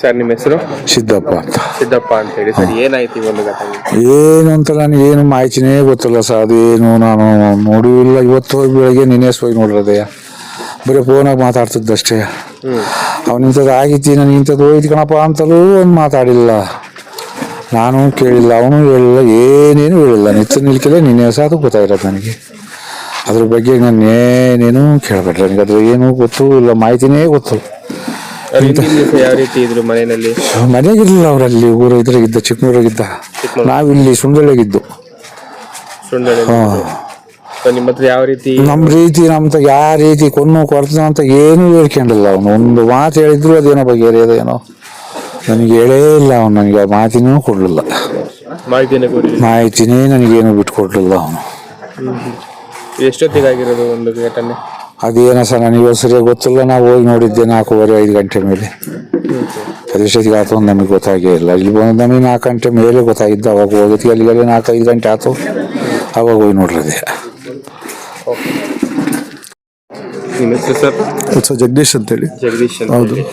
Sir ನಿಮ್ಮ ಹೆಸರು? ಸಿದ್ದಪ್ಪ ಅಂತ. ಸಿದ್ದಪ್ಪ ಅಂತ ಹೇಳಿ. ಸರ್ ಏನಾಯ್ತು ಈ ಒಂದು ಘಟನೆ? ಏನು ಅಂತ ನನಗೆ ಏನು ಮಾಹಿತಿನೇ ಗೊತ್ತಿಲ್ಲ ಸರ್. ಅದೇನು ನಾನು ನೋಡಿಲ್ಲ. ಇವತ್ತು ಹೋಗಿ ಬೆಳಗ್ಗೆ ನಿನ್ನೆ ಹೋಗಿ ನೋಡಿರೋದಯ್ಯ ಬರೀ ಫೋನಾಗ ಮಾತಾಡ್ತಿದ್ದಷ್ಟೇ ಅವ್ನು ಇಂಥದ್ದು ಆಗಿತ್ತು ನನಗೆ ಇಂಥದ್ದು ಹೋಯ್ತು ಕಣಪ್ಪ ಅಂತಲೂ ಒಂದು ಮಾತಾಡಿಲ್ಲ. ನಾನು ಕೇಳಿಲ್ಲ ಅವನು ಹೇಳಿಲ್ಲ ಏನೇನು ಹೇಳಿಲ್ಲ. ನಿತ್ಯ ನಿಲ್ಕಿಲ್ಲ ನಿನ್ನೆ ಸಹ ಅದು ಗೊತ್ತಾಗಿರೋದು ನನಗೆ. ಅದ್ರ ಬಗ್ಗೆ ನಾನು ಏನೇನು ಕೇಳಬೇಡ್ರಿ. ನನಗೆ ಅದ್ರ ಏನೂ ಗೊತ್ತು ಇಲ್ಲ ಮಾಹಿತಿನೇ ಗೊತ್ತು. ಯಾವ ರೀತಿ ಇದ್ರು ಮನೆಯಲ್ಲಿ? ಮನೆಗಿರಲಿಲ್ಲ ಅವರಲ್ಲಿ ಊರು ಇದ್ರಾಗಿದ್ದ ಚಿಕ್ಕಮೂರಾಗಿದ್ದ ನಾವಿಲ್ಲಿ ಸುಂದರಾಗಿದ್ದು ಸುಳ್ಳು ನಿಮ್ಮ ಹತ್ರ ಯಾವ ರೀತಿ ನಮ್ಮ ರೀತಿ ನಮ್ಮ ಯಾವ ರೀತಿ ಕೊನ್ನು ಕೊಡ್ತಾನ ಅಂತ ಏನೂ ಹೇಳ್ಕೊಂಡಿಲ್ಲ ಅವನು. ಒಂದು ಮಾತು ಹೇಳಿದ್ರು ಅದೇನೋ ಬಗೆಹರಿಯೋದೇನೋ ನನಗೆ ಹೇಳೇ ಇಲ್ಲ ಅವನು ನನಗೆ ಆ ಮಾತಿನೂ ಕೊಡಲಿಲ್ಲ. ಮಾಹಿತಿನ ಕೊಡಿ. ಮಾಹಿತಿನೇ ನನಗೇನು ಬಿಟ್ಕೊಡ್ಲಿಲ್ಲ ಅವನು. ಎಷ್ಟೊತ್ತಿಗಾಗಿರೋದು ಒಂದು ಘಟನೆ? ಅದೇನೋ ಸರ್ ನನಗೆ ಸರಿಯಾಗಿ ಗೊತ್ತಿಲ್ಲ ನಾವು ಹೋಗಿ ನೋಡಿದ್ದೆ ನಾಲ್ಕೂವರೆ ಐದು ಗಂಟೆ ಮೇಲೆ. ಅದೆಷ್ಟೊತ್ತಿಗೆ ಆಯ್ತು ಅಂತ ನಮಗೆ ಗೊತ್ತಾಗೇ ಇಲ್ಲ. ಇಲ್ಲಿ ಬಂದು ನಮಗೆ ನಾಲ್ಕು ಗಂಟೆ ಮೇಲೆ ಗೊತ್ತಾಗಿದ್ದು ಅವಾಗ ಹೋಗೋದಕ್ಕೆ ಅಲ್ಲಿಗೆಲ್ಲ ನಾಲ್ಕು ಐದು ಗಂಟೆ ಆಯ್ತು ಅವಾಗ ಹೋಗಿ ನೋಡ್ರದೆ. ನಿಮ್ಮ ಹೆಸರು ಸರ್? ಜಗದೀಶ್ ಅಂತೇಳಿ. ಜಗದೀಶ್ ಅಂತ ಹೇಳಿ.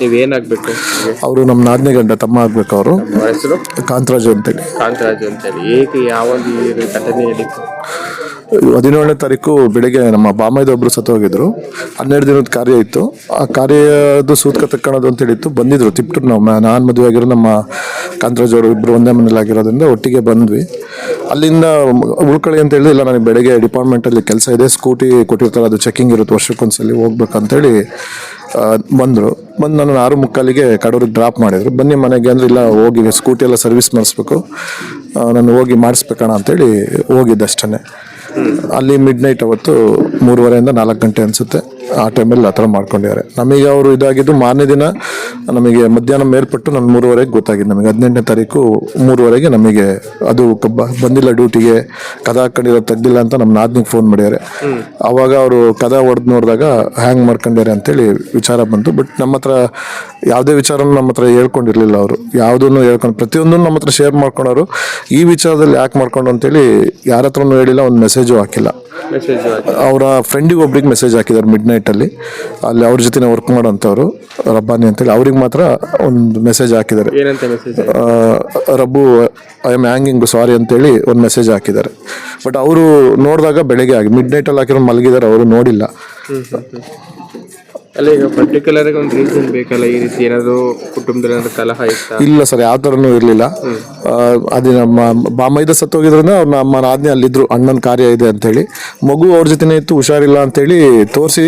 ನೀವೇನಾಗ್ಬೇಕು ನಿಮ್ಗೆ? ಅವರು ನಮ್ಮ ನಾದನೇ ಗಂಡ ತಮ್ಮ ಆಗ್ಬೇಕು ಅವರು. ಹೆಸರು? ಕಾಂತರಾಜು ಅಂತೇಳಿ. ಕಾಂತರಾಜು ಅಂತ ಹೇಳಿ ಏಕೆ ಯಾವ ಈ ಘಟನೆ ನಡೀತು? ಹದಿನೇಳನೇ ತಾರೀಕು ಬೆಳಿಗ್ಗೆ ನಮ್ಮ ಬಾಮೈದ ಒಬ್ರು ಸತ್ತೋಗಿದ್ರು. ಹನ್ನೆರಡು ದಿನದ ಕಾರ್ಯ ಇತ್ತು. ಆ ಕಾರ್ಯದ ಸೂತ್ಕ ತಕ್ಕೊಳ್ಳೋದು ಅಂತ ಹೇಳಿತ್ತು. ಬಂದಿದ್ರು, ತಿಪ್ಟೂರು ನಾವು. ನಾನು ಮದುವೆ ಆಗಿರೋ ನಮ್ಮ ಕಾಂತರಾಜ್ ಅವರು ಇಬ್ಬರು ಒಂದೇ ಮನೇಲಿ ಆಗಿರೋದ್ರಿಂದ ಒಟ್ಟಿಗೆ ಬಂದ್ವಿ. ಅಲ್ಲಿಂದ ಉಳ್ಕೊಳ್ಳಿ ಅಂತ ಹೇಳಿ ಇಲ್ಲ ನನಗೆ ಬೆಳಗ್ಗೆ ಡಿಪಾರ್ಟ್ಮೆಂಟಲ್ಲಿ ಕೆಲಸ ಇದೆ. ಸ್ಕೂಟಿ ಕೊಟ್ಟಿರ್ತಾರೆ. ಅದು ಚೆಕಿಂಗ್ ಇರುತ್ತೆ. ವರ್ಷಕ್ಕೊಂದ್ಸಲಿ ಹೋಗ್ಬೇಕಂತೇಳಿ ಬಂದರು. ಬಂದು ನಾನು ಆರು ಮುಕ್ಕಾಲಿಗೆ ಕಡೂರಿಗೆ ಡ್ರಾಪ್ ಮಾಡಿದರು. ಬನ್ನಿ ಮನೆಗೆ ಅಂದರೆ ಇಲ್ಲ, ಹೋಗಿ ಸ್ಕೂಟಿ ಎಲ್ಲ ಸರ್ವಿಸ್ ಮಾಡಿಸ್ಬೇಕು. ನಾನು ಹೋಗಿ ಮಾಡಿಸ್ಬೇಕಣ ಅಂತೇಳಿ ಹೋಗಿದ್ದೆ ಅಷ್ಟೇ ಅಲ್ಲಿ ಮಿಡ್ ನೈಟ್ ಅವತ್ತು ಮೂರುವರೆಯಿಂದ ನಾಲ್ಕು ಗಂಟೆ ಅನಿಸುತ್ತೆ. ಆ ಟೈಮಲ್ಲಿ ಆ ಥರ ಮಾಡ್ಕೊಂಡಿದ್ದಾರೆ. ನಮಗೆ ಅವರು ಇದಾಗಿದ್ದು ಮಾರನೇ ದಿನ ನಮಗೆ ಮಧ್ಯಾಹ್ನ ಮೇಲ್ಪಟ್ಟು ನಾನು ಮೂರುವರೆಗೆ ಗೊತ್ತಾಗಿದ್ದು ನಮಗೆ ಹದಿನೆಂಟನೇ ತಾರೀಕು ಮೂರುವರೆಗೆ ನಮಗೆ ಅದು ಕ- ಬ- ಬಂದಿಲ್ಲ ಡ್ಯೂಟಿಗೆ ಕದ ಹಾಕೊಂಡಿರೋ ತೆಗ್ದಿಲ್ಲ ಅಂತ ನಮ್ಮ ನಾದ್ನಿಗೆ ಫೋನ್ ಮಾಡ್ಯಾರೆ ಆವಾಗ ಅವರು ಕದ ಹೊಡೆದು ನೋಡಿದಾಗ ಹ್ಯಾಂಗ್ ಮಾಡ್ಕೊಂಡ್ಯಾರೆ ಅಂತೇಳಿ ವಿಚಾರ ಬಂತು. ಬಟ್ ನಮ್ಮ ಹತ್ರ ಯಾವುದೇ ವಿಚಾರನೂ ನಮ್ಮ ಹತ್ರ ಹೇಳ್ಕೊಂಡಿರಲಿಲ್ಲ ಅವರು. ಯಾವುದನ್ನು ಹೇಳ್ಕೊಂಡು ಪ್ರತಿಯೊಂದನ್ನು ನಮ್ಮ ಹತ್ರ ಶೇರ್ ಮಾಡ್ಕೊಂಡವರು. ಈ ವಿಚಾರದಲ್ಲಿ ಯಾಕೆ ಮಾಡ್ಕೊಂಡು ಅಂತೇಳಿ ಯಾರ ಹತ್ರನೂ ಹೇಳಿಲ್ಲ ಒಂದು ಮೆಸೇಜು ಹಾಕಿಲ್ಲ. ಅವರ ಫ್ರೆಂಡಿಗೆ ಒಬ್ರಿಗೆ ಮೆಸೇಜ್ ಹಾಕಿದ್ದಾರೆ ಮಿಡ್ ನೈಟಲ್ಲಿ ಅಲ್ಲಿ ಅವ್ರ ಜೊತೆ ವರ್ಕ್ ಮಾಡೋಂಥವ್ರು ರಬ್ಬಾನಿ ಅಂತೇಳಿ. ಅವ್ರಿಗೆ ಮಾತ್ರ ಒಂದು ಮೆಸೇಜ್ ಹಾಕಿದ್ದಾರೆ. ರಬ್ಬು ಐ ಆಮ್ ಹ್ಯಾಂಗಿಂಗ್ ಸಾರಿ ಅಂತೇಳಿ ಒಂದು ಮೆಸೇಜ್ ಹಾಕಿದ್ದಾರೆ. ಬಟ್ ಅವರು ನೋಡಿದಾಗ ಬೆಳಗ್ಗೆ ಆಗಿ ಮಿಡ್ ನೈಟಲ್ಲಿ ಹಾಕಿರೋ ಮಲಗಿದ್ದಾರೆ ಅವರು ನೋಡಿಲ್ಲ. ಅಲ್ಲ ಈಗ ಪರ್ಟಿಕ್ಯುಲರ್ ಆಗಿ ಒಂದು ರೀಸನ್ ಬೇಕಲ್ಲ ಈ ರೀತಿ ಏನಾದ್ರು ಕುಟುಂಬದ ಏನಾದ್ರು ಕಲಹ ಇತ್ತು? ಇಲ್ಲ ಸರ್ ಯಾವ ಥರನೂ ಇರಲಿಲ್ಲ. ಅದೇ ನಮ್ಮ ಬಾಮೈದ ಸತ್ತೋಗಿದ್ರಿಂದ ಅವ್ರ ನಮ್ಮ ಆಜ್ಞೆ ಅಲ್ಲಿದ್ರು ಅಣ್ಣನ ಕಾರ್ಯ ಇದೆ ಅಂತೇಳಿ ಮಗು ಅವ್ರ ಜೊತೆನೇ ಇತ್ತು ಹುಷಾರಿಲ್ಲ ಅಂತೇಳಿ ತೋರಿಸಿ